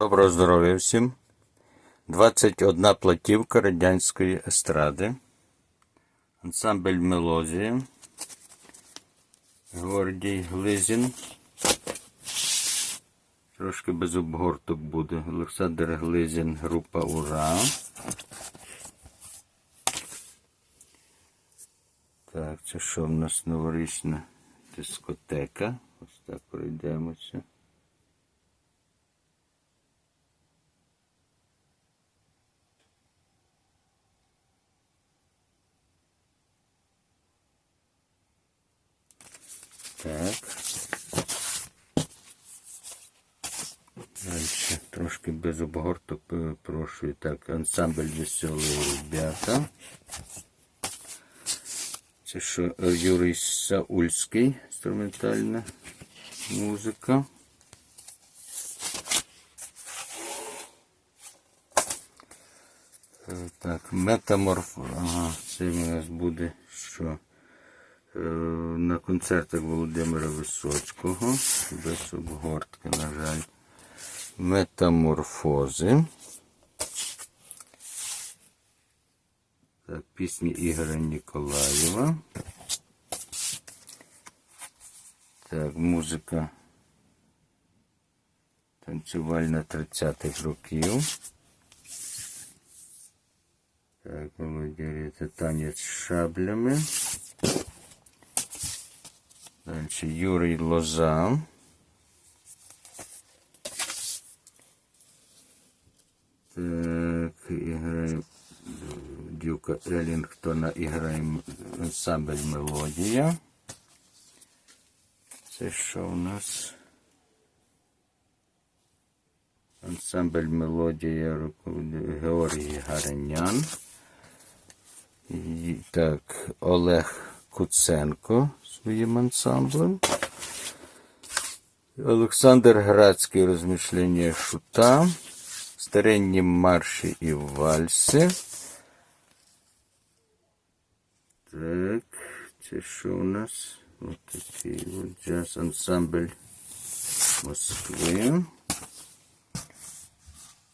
Доброго здоров'я всім. 21 платівка радянської естради. Ансамбль мелодії. Гордій Глизін. Трошки без обгорток буде. Олександр Глизін, група Ура. Так, це що в нас новорічна дискотека? Ось так пройдемося. Так. Дальше трошки без обгорток перепрошую. Так, ансамбль веселі ребята. Це що е, Юрій Саульський, інструментальна музика. Е, Так, метаморф. Ага, це у нас буде що? Е, на концертах Володимира Висоцького. Без обгортки, на жаль. Метаморфози. Так, пісні Ігоря Ніколаєва. Так, музика танцювальна 30-х років. Так, Володя, це танець з шаблями. Юрій Лоза. Так, іграє Дюка Елінгтона іграє ансамбль Мелодія. Це що у нас? Ансамбль Мелодія Георгій Гаренян. І, так, Олег Куценко своїм ансамблем. Олександр Градський розмішлення шута. Старенні марші і вальси. Так, це що у нас? Ось такий от джаз ансамбль Москви.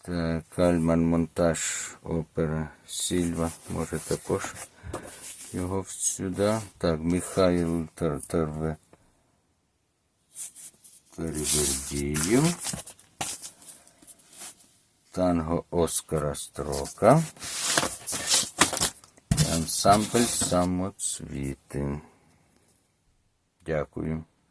Так, Кальман монтаж опера Сільва. Може також його сюди. Так, Михайло Тартарве Перевердіїв. Танго Оскара Строка. Ансамбль самоцвіти. Дякую.